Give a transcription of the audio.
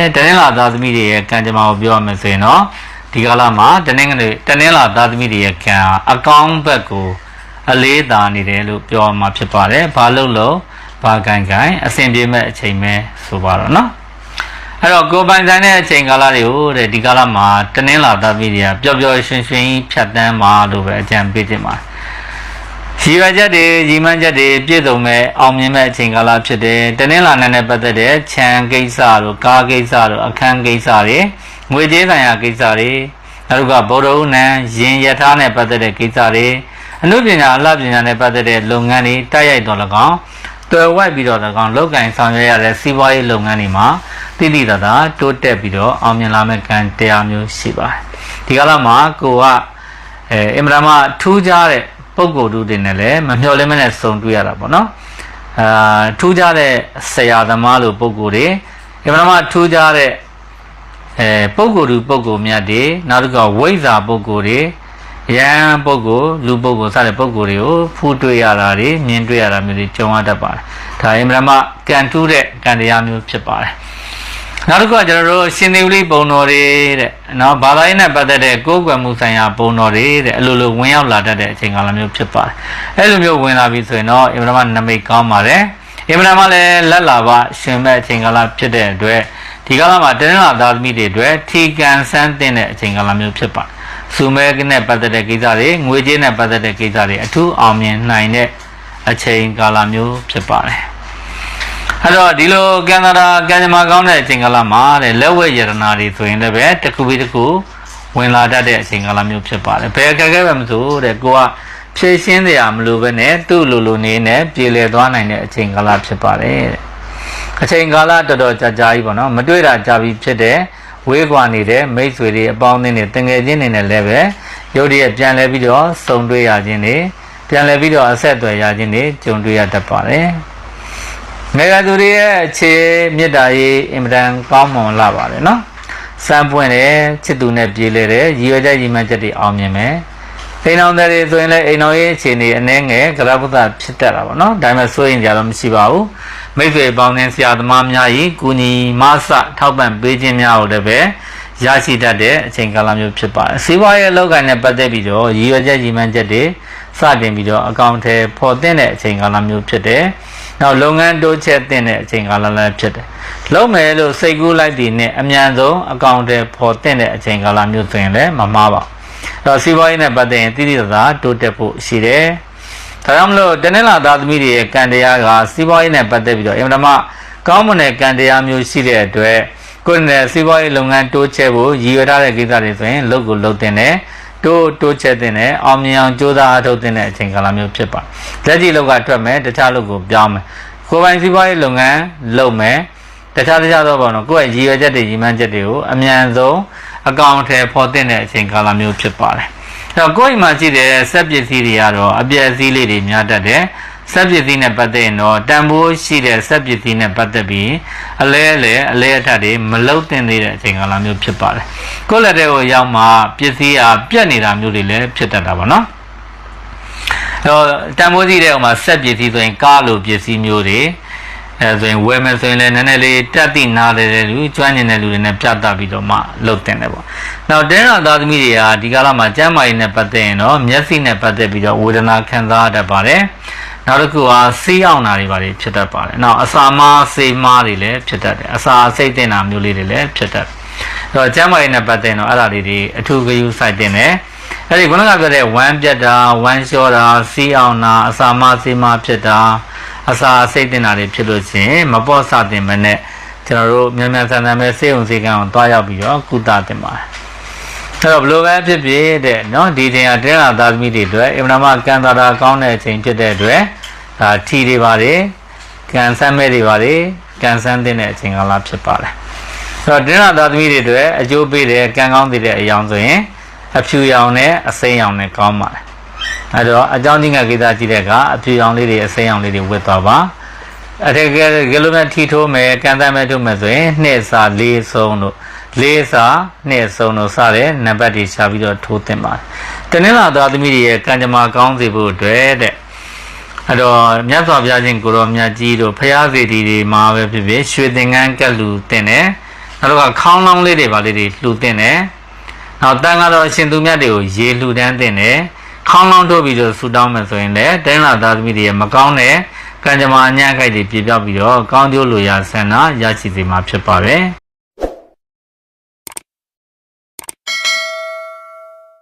အဲတနင်္လာသားသမီးတွေရဲ့ကံကြမ္မာကိုပြောရမယ်ဆိုရင်တော့ဒီကာလမှာတနင်္ဂနွေတနင်္လာသားသမီးတွေရဲ့ကံဟာအကောင်းဘက်ကိုအလေးသာနေတယ်လို့ပြောရမှာဖြစ်ပါတယ်။ဘာလို့လို့ဘာကံကံအစဉ်ပြေမဲ့အချိန်ပဲဆိုပါတော့နော်။အဲ့တော့ကိုယ်ပိုင်ဆိုင်တဲ့အချိန်ကာလတွေကိုတဲ့ဒီကာလမှာတနင်္လာသားသမီးတွေကပျော်ပျော်ရွှင်ရွှင်ဖြတ်တန်းပါလို့ပဲအကြံပေးခြင်းပါတယ်။ ရည်ရွယ်ချက်တွေရည်မှန်းချက်တွေပြည့်စုံမဲ့အောင်မြင်မဲ့အချိန်ကာလဖြစ်တယ်။တနင်္လာနေ့နဲ့ပတ်သက်တဲ့ခြံကိစ္စတို့ကားကိစ္စတို့အခန်းကိစ္စတွေငွေကြေးဆိုင်ရာကိစ္စတွေနောက်တစ်ခါဗုဒ္ဓဦးနံရင်ယထာနဲ့ပတ်သက်တဲ့ကိစ္စတွေအမှုပညာအလှပညာနဲ့ပတ်သက်တဲ့လုပ်ငန်းတွေတိုက်ရိုက်တော်၎င်းတွယ်ဝိုက်ပြီးတော့၎င်းလောက်ကင်ဆောင်ရွက်ရတဲ့စီးပွားရေးလုပ်ငန်းတွေမှာတိတိတသာတိုးတက်ပြီးတော့အောင်မြင်လာမဲ့ကံတရားမျိုးရှိပါတယ်။ဒီကာလမှာကိုကအဲအင်မတန်မှထူးခြားတဲ့ ပုံကိုယ်တူတွေနဲ့လည်းမမျှော်လင့်မနဲ့စုံတွေ့ရတာပေါ့နော်အာထူးခြားတဲ့ဆရာသမားလိုပုံကိုယ်တွေအင်မတန်မှထူးခြားတဲ့အဲပုံကိုယ်တူပုံကိုယ်မြတ်တွေနောက်တစ်ခါဝိဇ္ဇာပုံကိုယ်တွေရဟန်းပုံကိုယ်လူပုံကိုယ်စတဲ့ပုံကိုယ်တွေကိုဖူးတွေ့ရတာတွေမြင်တွေ့ရတာမျိုးတွေကြုံရတတ်ပါတယ်ဒါအင်မတန်မှကံထူးတဲ့ကံတရားမျိုးဖြစ်ပါတယ် နောက်တစ်ခုကကျွန်တော်တို့ရှင်သေဝလိပုံတော်တွေတဲ့နော်ဘာသာရေးနဲ့ပတ်သက်တဲ့ကိုယ်ကွယ်မှုဆိုင်ရာပုံတော်တွေတဲ့အလိုလိုဝင်ရောက်လာတတ်တဲ့အချိန်ကာလမျိုးဖြစ်ပါတယ်အဲ့လိုမျိုးဝင်လာပြီဆိုရင်တော့အင်မတန်မှနမိတ်ကောင်းပါတယ်အင်မတန်မှလည်းလက်လာပါရှင်မဲ့အချိန်ကာလဖြစ်တဲ့အတွက်ဒီကာလမှာတနင်္လာသားသမီးတွေအတွက်ထီကန်ဆန်းတဲ့အချိန်ကာလမျိုးဖြစ်ပါတယ်စူမဲနဲ့ပတ်သက်တဲ့ကိစ္စတွေငွေကြေးနဲ့ပတ်သက်တဲ့ကိစ္စတွေအထူးအောင်မြင်နိုင်တဲ့အချိန်ကာလမျိုးဖြစ်ပါတယ် အဲ့တော့ဒီလိုကံတာရာကံကြမ္မာကောင်းတဲ့အချိန်ကာလမှာတဲ့လက်ဝဲယရနာတွေဆိုရင်လည်းပဲတစ်ခုပြီးတစ်ခုဝင်လာတတ်တဲ့အချိန်ကာလမျိုးဖြစ်ပါတယ်ဘယ်ကဲကဲပဲမဆိုတဲ့ကိုကဖြည့်ရှင်းတရားမလို့ပဲနဲ့သူ့လိုလိုနေနဲ့ပြေလည်သွားနိုင်တဲ့အချိန်ကာလဖြစ်ပါတယ်တဲ့အချိန်ကာလတော်တော်ကြာကြာကြီးပေါ့နော်မတွေ့တာကြာပြီဖြစ်တဲ့ဝေးကွာနေတဲ့မိတ်ဆွေတွေအပေါင်းအသင်းတွေတငယ်ချင်းတွေနဲ့လည်းပဲရုပ်တရက်ပြန်လဲပြီးတော့စုံတွေ့ရခြင်းတွေပြန်လဲပြီးတော့အဆက်အသွယ်ရခြင်းတွေကြုံတွေ့ရတတ်ပါတယ် ငယ်ကသူတွေရဲ့အခြေမေတ္တာရေးအင်မတန်ကောင်းမွန်လာပါတယ်နော်စမ်းပွင့်တယ်ချစ်သူနဲ့ပြေးလေတယ်ရည်ရွယ်ချက်ရည်မှန်းချက်တွေအောင်မြင်မယ်အိမ်အောင်တွေဆိုရင်လည်းအိမ်အောင်ရေးအခြေအနေအနှဲငယ်ကရပုဒ္ဒဖြစ်တတ်တာပေါ့နော်ဒါပေမဲ့စိုးရင်ကြတော့မရှိပါဘူးမိတ်ဆွေပေါင်းနဲ့ဆရာသမားများဤကုညီမဆထောက်ပံ့ပေးခြင်းများကိုလည်းပဲရရှိတတ်တဲ့အချိန်ကာလမျိုးဖြစ်ပါတယ်စီးပွားရေးအလုပ်ကိုင်နဲ့ပတ်သက်ပြီးတော့ရည်ရွယ်ချက်ရည်မှန်းချက်တွေစတင်ပြီးတော့အကောင့်ထဲပေါ်တင်တဲ့အချိန်ကာလမျိုးဖြစ်တယ် နောက်လုပ်ငန်းတိုးချဲ့တဲ့အချိန်ကာလလည်းဖြစ်တယ်။လုံးမယ်လို့စိတ်ကူးလိုက်တည်နဲ့အမြန်ဆုံးအကောင့်တွေပေါ်တင်တဲ့အချိန်ကာလမျိုးဆိုရင်လည်းမမှားပါဘူး။အဲတော့စီးပွားရေးနဲ့ပတ်သက်ရင်တိတိကျကျတိုးတက်ဖို့ရှိတယ်။ဒါကြောင့်မလို့တနင်္လာသားသမီးတွေရဲ့ကံတရားကစီးပွားရေးနဲ့ပတ်သက်ပြီးတော့အင်မတန်မှကောင်းမွန်တဲ့ကံတရားမျိုးရှိတဲ့အတွက်ကိုယ်နဲ့စီးပွားရေးလုပ်ငန်းတိုးချဲ့ဖို့ရည်ရွယ်ထားတဲ့ကိစ္စတွေဆိုရင်လုပ်ကိုလုပ်တင်တယ်။ တိုးတိုးချက်တင်တယ်အောင်မြင်အောင်ကြိုးစားအထောက်တင်တဲ့အချိန်ကာလမျိုးဖြစ်ပါလက်ကြီးလောက်ကထွက်မယ်တခြားလုပ်ကိုပြောင်းမယ်ကိုယ်ပိုင်စီးပွားရေးလုပ်ငန်းလုပ်မယ်တခြားတခြားသောဘောနော်ကိုယ့်ရဲ့ရည်ရွယ်ချက်တွေရည်မှန်းချက်တွေကိုအမြန်ဆုံးအကောင့်ထဲပေါ်တင်တဲ့အချိန်ကာလမျိုးဖြစ်ပါတယ်အဲ့တော့ကိုယ့်အိမ်မှာရှိတဲ့စက်ပစ္စည်းတွေကတော့အပြည့်အစည်းလေးတွေများတတ်တယ် စက်ပစ္စည်းနဲ့ပတ်သက်ရင်တော့တန်ဖိုးရှိတဲ့စက်ပစ္စည်းနဲ့ပတ်သက်ပြီးအလဲအလဲအလဲအထက်တွေမလုံတင်သေးတဲ့အချိန်ကာလမျိုးဖြစ်ပါတယ်ကိုယ့်လက်ထဲကိုရောက်မှပစ္စည်းအားပြတ်နေတာမျိုးတွေလည်းဖြစ်တတ်တာပါနော်တော့တန်ဖိုးကြီးတဲ့ဟိုမှာဆက်ပစ္စည်းဆိုရင်ကားလိုပစ္စည်းမျိုးတွေအဲဆိုရင်ဝယ်မယ်ဆိုရင်လည်းနည်းနည်းလေးတက်တိနားတယ်လူကျွမ်းကျင်တဲ့လူတွေနဲ့ပြတ်တက်ပြီးတော့မှလုပ်တင်တယ်ပေါ့။နောက်တင်းတော်သားသမီးတွေကဒီကာလမှာကျမ်းမာရေးနဲ့ပတ်သက်ရင်တော့မျက်စိနဲ့ပတ်သက်ပြီးတော့ဝေဒနာခံစားရတတ်ပါတယ်။ နောက်တစ်ခုကဆေးအောင်တာတွေပါတွေဖြစ်တတ်ပါတယ်။နောက်အစာမားဆေးမားတွေလည်းဖြစ်တတ်တယ်။အစာစိတ်တင်တာမျိုးလေးတွေလည်းဖြစ်တတ်တယ်။အဲတော့ကျမ်းမာရေးနဲ့ပတ်သက်ရင်တော့အဲ့ဒါလေးတွေအထူးဂရုစိုက်တင်တယ်။ အဲ့ဒီခုနကပြောတဲ့ဝမ်းပြတ်တာဝမ်းလျှောတာစီးအောင်တာအစာမစီးမဖြစ်တာအစာစိတ်တင်တာတွေဖြစ်လို့ရှိရင်မပေါ့စတင်မနဲ့ကျွန်တော်တို့မြန်မြန်ဆန်ဆန်ပဲစေုံစေကံကိုတွားရောက်ပြီးတော့ကုသတင်ပါတယ်အဲ့တော့ဘလိုပဲဖြစ်ဖြစ်တဲ့เนาะဒီချိန်ကတင်းလာသားသမီးတွေအတွက်အင်မနာမကံတာတာကောင်းတဲ့အချိန်ဖြစ်တဲ့အတွက် ဒါထီတွေပါတယ်ကံဆန်းမဲ့တွေပါတယ်ကံဆန်းတဲ့အချိန်ကလာဖြစ်ပါတယ်အဲ့တော့တင်းလာသားသမီးတွေအတွက်အကျိုးပေးတဲ့ကံကောင်းတဲ့အရာဆိုရင်အဖြူရောင်နဲ့အစိမ်းရောင်နဲ့ကောင်းပါတယ်အဲတော့အကြောင်းကြီးငါကိစ္စကြည့်တဲ့အခါအဖြူရောင်လေးတွေအစိမ်းရောင်လေးတွေဝတ်သွားပါအထက်ကယ်ကယ်လိုမဲ့ထီထိုးမယ်ကန်တမ်းမဲ့ထိုးမယ်ဆိုရင်နှစ်စာလေးဆုံးတို့လေးစာနှစ်ဆုံးတို့စတဲ့နံပါတ်တွေရှာပြီးတော့ထိုးသင့်ပါတယ်တနင်္လာသားသမီးတွေရဲ့ကံကြမ္မာကောင်းစေဖို့အတွက်တဲ့ အဲ့တော့မြတ်စွာဘုရားရှင်ကိုရောမြတ်ကြီးတို့ဖရာစီတီတွေမှာပဲဖြစ်ဖြစ်ရွှေသင်္ကန်းကက်လူတင်တယ်နောက်တော့ခေါင်းလောင်းလေးတွေပါလေးတွေလှူတင်တယ်နောက်တန်ကတော့အရှင်သူမြတ်တွေကိုရေလှူဒန်းတင်တယ်ခေါင်းလောင်းထုတ်ပြီးတော့ဆူတောင်းမယ်ဆိုရင်လည်းတိုင်းလာသားသမီးတွေရဲ့မကောင်းတဲ့ကံကြမ္မာအညံ့ခိုက်တွေပြပြောက်ပြီးတော့ကောင်းကျိုးလိုရာဆန္ဒရရှိစေမှာဖြစ်ပါတယ်